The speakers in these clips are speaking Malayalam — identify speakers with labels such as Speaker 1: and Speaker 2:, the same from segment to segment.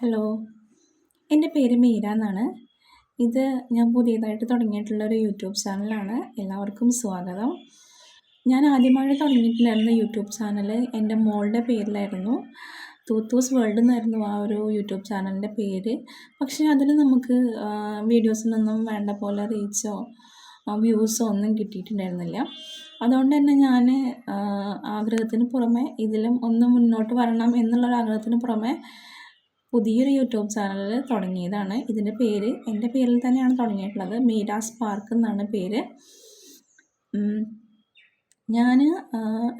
Speaker 1: ഹലോ. എന്റെ പേര് മീര എന്നാണ്. ഇത് ഞാൻ പുതിയതായിട്ട് തുടങ്ങിയിട്ടുള്ള ഒരു യൂട്യൂബ് ചാനലാണ്. എല്ലാവർക്കും സ്വാഗതം. ഞാൻ ആദ്യമായിട്ട് തുടങ്ങിയിട്ടുണ്ടായിരുന്ന യൂട്യൂബ് ചാനൽ എന്റെ മോളുടെ പേരിലായിരുന്നു. തൂത്തൂസ് വേൾഡ് എന്നായിരുന്നു ആ ഒരു യൂട്യൂബ് ചാനലിന്റെ പേര്. പക്ഷേ അതിൽ നമുക്ക് വീഡിയോസിനൊന്നും വേണ്ട പോലെ റീച്ചോ വ്യൂസോ ഒന്നും കിട്ടിയിട്ടുണ്ടായിരുന്നില്ല. അതുകൊണ്ട് തന്നെ ഞാൻ ആഗ്രഹത്തിന് പുറമെ ഇതിലും ഒന്ന് മുന്നോട്ട് വരണം എന്നുള്ളൊരു ആഗ്രഹത്തിന് പുറമെ പുതിയൊരു യൂട്യൂബ് ചാനൽ തുടങ്ങിയതാണ്. ഇതിന്റെ പേര് എന്റെ പേരിൽ തന്നെയാണ് തുടങ്ങിയിട്ടുള്ളത്. മീരാസ് പാർക്ക് എന്നാണ് പേര്. ഞാൻ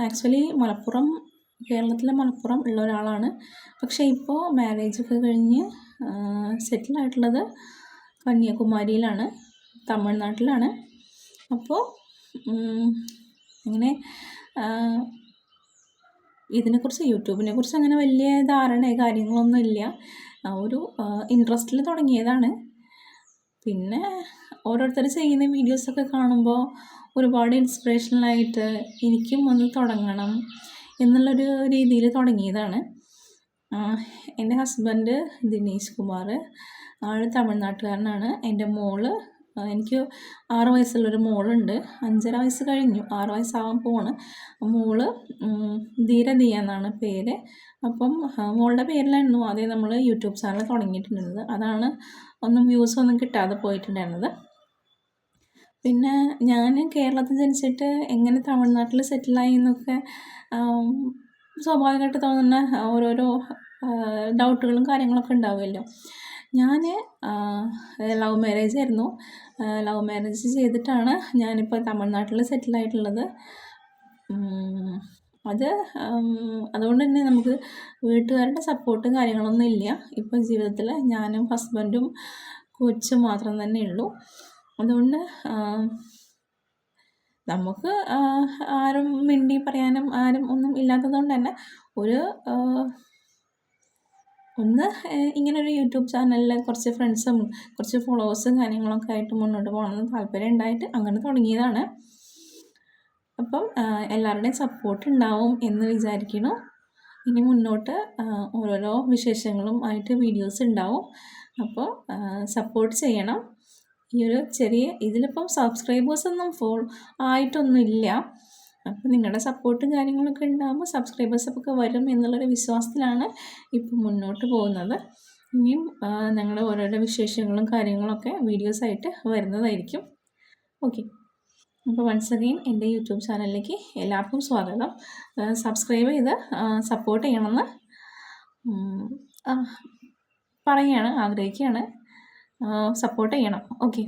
Speaker 1: ആക്ച്വലി മലപ്പുറം കേരളത്തിലെ മലപ്പുറം ഉള്ള ഒരാളാണ്. പക്ഷേ ഇപ്പോൾ മാരേജൊക്കെ കഴിഞ്ഞ് സെറ്റിലായിട്ടുള്ളത് കന്യാകുമാരിയിലാണ്. തമിഴ്നാട്ടിലാണ്. അപ്പോൾ അങ്ങനെ ഇതിനെക്കുറിച്ച് യൂട്യൂബിനെ കുറിച്ച് അങ്ങനെ വലിയ ധാരണ കാര്യങ്ങളൊന്നും ഇല്ല. ഒരു ഇൻട്രസ്റ്റിൽ തുടങ്ങിയതാണ്. പിന്നെ ഓരോരുത്തർ ചെയ്യുന്ന വീഡിയോസൊക്കെ കാണുമ്പോൾ ഒരുപാട് ഇൻസ്പിറേഷനലായിട്ട് എനിക്കും ഒന്ന് തുടങ്ങണം എന്നുള്ളൊരു രീതിയിൽ തുടങ്ങിയതാണ്. എന്റെ ഹസ്ബൻഡ് ദിനേശ് കുമാർ ആൾ തമിഴ്നാട്ടുകാരനാണ്. എന്റെ മോൾ എനിക്ക് ആറ് വയസ്സുള്ളൊരു മോളുണ്ട്. അഞ്ചര വയസ്സ് കഴിഞ്ഞു. ആറ് വയസ്സാവാൻ പോവാണ്. മോൾ ധീരദിയ എന്നാണ് പേര്. അപ്പം മോളുടെ പേരിലായിരുന്നു ആദ്യം നമ്മൾ യൂട്യൂബ് ചാനൽ തുടങ്ങിയിട്ടുണ്ടായിരുന്നത്. അതാണ് ഒന്നും വ്യൂസ് ഒന്നും കിട്ടാതെ പോയിട്ടുണ്ടായിരുന്നത്. പിന്നെ ഞാൻ കേരളത്തിൽ ജനിച്ചിട്ട് എങ്ങനെ തമിഴ്നാട്ടിൽ സെറ്റിലായി എന്നൊക്കെ സ്വാഭാവികമായിട്ട് തോന്നുന്ന ഓരോരോ ഡൗട്ടുകളും കാര്യങ്ങളൊക്കെ ഉണ്ടാവുമല്ലോ. ഞാൻ ലവ് മാരേജ് ആയിരുന്നു. ലവ് മാരേജ് ചെയ്തിട്ടാണ് ഞാനിപ്പോൾ തമിഴ്നാട്ടിൽ സെറ്റിൽ ആയിട്ടുള്ളത്. അത് അതുകൊണ്ട് തന്നെ നമുക്ക് വീട്ടുകാരുടെ സപ്പോർട്ടും കാര്യങ്ങളൊന്നും ഇല്ല. ഇപ്പോൾ ജീവിതത്തിൽ ഞാനും ഹസ്ബൻഡും കൊച്ചും മാത്രം തന്നെ ഉള്ളൂ. അതുകൊണ്ട് നമുക്ക് ആരും മിണ്ടി പറയാനും ആരും ഒന്നും ഇല്ലാത്തത് കൊണ്ട് തന്നെ ഒരു ഒന്ന് ഇങ്ങനൊരു യൂട്യൂബ് ചാനലിൽ കുറച്ച് ഫ്രണ്ട്സും കുറച്ച് ഫോളോവേഴ്സും കാര്യങ്ങളൊക്കെ ആയിട്ട് മുന്നോട്ട് പോകണമെന്ന് താല്പര്യം ഉണ്ടായിട്ട് അങ്ങനെ തുടങ്ങിയതാണ്. അപ്പം എല്ലാവരുടെയും സപ്പോർട്ട് ഉണ്ടാവും എന്ന് വിചാരിക്കുന്നു. ഇനി മുന്നോട്ട് ഓരോരോ വിശേഷങ്ങളും ആയിട്ട് വീഡിയോസ് ഉണ്ടാവും. അപ്പോൾ സപ്പോർട്ട് ചെയ്യണം. ഈ ഒരു ചെറിയ ഇതിലിപ്പം സബ്സ്ക്രൈബേഴ്സൊന്നും ഫോൾ ആയിട്ടൊന്നുമില്ല. അപ്പോൾ നിങ്ങളുടെ സപ്പോർട്ടും കാര്യങ്ങളൊക്കെ ഉണ്ടാകുമ്പോൾ സബ്സ്ക്രൈബേഴ്സൊക്കെ വരും എന്നുള്ളൊരു വിശ്വാസത്തിലാണ് ഇപ്പോൾ മുന്നോട്ട് പോകുന്നത്. ഇനിയും ഞങ്ങളുടെ ഓരോരോ വിശേഷങ്ങളും കാര്യങ്ങളൊക്കെ വീഡിയോസായിട്ട് വരുന്നതായിരിക്കും. ഓക്കെ അപ്പോൾ വൺസ് അഗെയിൻ എന്റെ യൂട്യൂബ് ചാനലിലേക്ക് എല്ലാവർക്കും സ്വാഗതം. സബ്സ്ക്രൈബ് ചെയ്ത് സപ്പോർട്ട് ചെയ്യണമെന്ന് പറയുകയാണ് ആഗ്രഹിക്കുകയാണ്. സപ്പോർട്ട് ചെയ്യണം. ഓക്കെ